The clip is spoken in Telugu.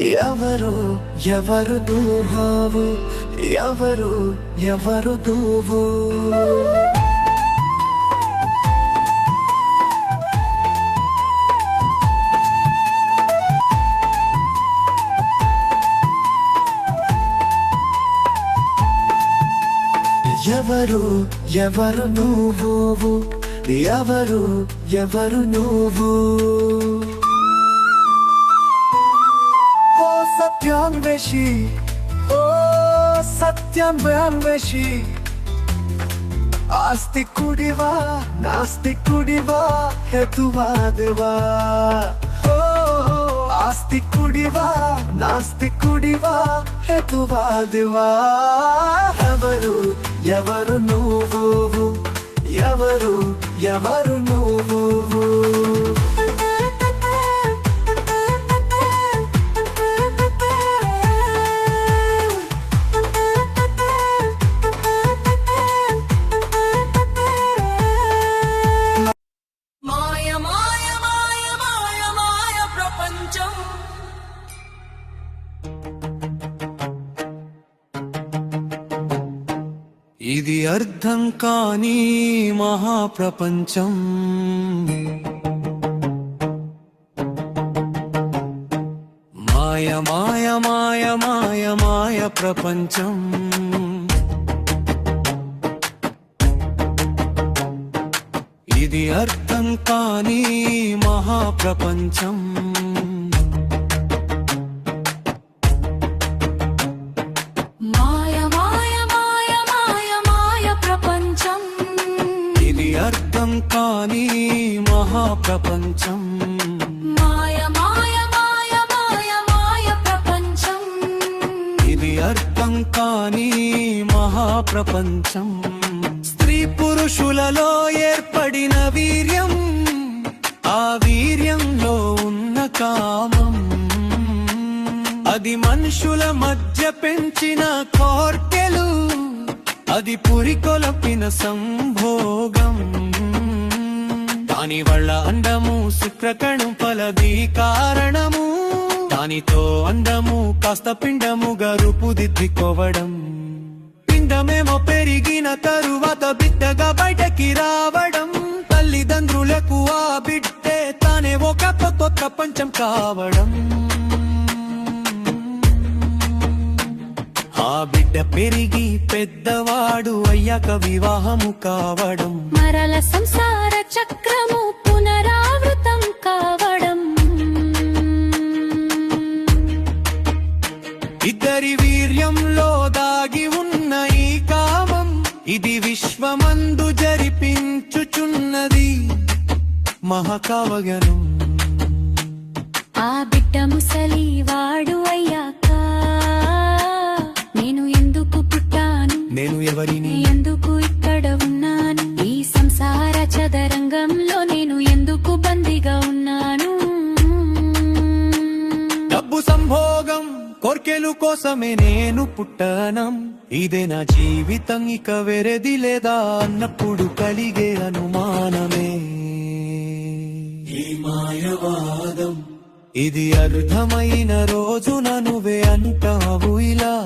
ఎవరు ఎవరు దూహావు ఎవరు ఎవరు దూవు ఎవరు ఎవరు నువ్వు? ఎవరు ఎవరు నువ్వు? సత్యాన్వేషి ఓ సత్యాన్వేషి ఆస్తికుడివా నాస్తికుడివా హేతువాదివా ఓ ఆస్తికుడివా నాస్తికుడివా హేతువాదివా ఎవరు ఎవరు నువ్వు? ఎవరు ఎవరు నువ్వు? ఇది అర్థం కాని మహాప్రపంచం. మాయ మాయ మాయ మాయ మాయ ప్రపంచం. ఇది అర్థం కాని మహాప్రపంచం. కాని మహాప్రపంచం. మాయ మాయ మాయ మాయ మాయ ప్రపంచం. ఇది అర్థం కాని మహాప్రపంచం. స్త్రీ పురుషులలో ఏర్పడిన వీర్యం ఆ వీర్యంలో ఉన్న కామం. అది మనుషుల మధ్య పెంచిన కోర్కెలు అది పురికొలపిన సంభోగం. దాని వల్ల అండము శుక్రకణం ఫలది కారణము. దానితో అందము కాస్త పిండముగా రూపుదిద్దుకోవడం. పిండమేమో పెరిగిన తరువాత బిడ్డగా బయటకి రావడం. తల్లిదండ్రులకు ఆ బిడ్డే తానే ఒక కొత్త ప్రపంచం కావడం. ఆ బిడ్డ పెరిగి పెద్దవాడు అయ్యాక వివాహము కావడం. ఇద్దరి వీర్యంలో దాగి ఉన్న ఈ కామం ఇది విశ్వమందు జరిపించుచున్నది మహాకావ్యను ఆ బిడ్డ ముసలి వాడు అయ్యా. కోర్కెలు కోసమే నేను పుట్టానం. ఇదే నా జీవితం ఇక వేరేది లేదా అన్నప్పుడు కలిగే అనుమానమే. ఈ మాయవాదం ఇది అర్థమైన రోజు నువ్వే అంటావు ఇలా.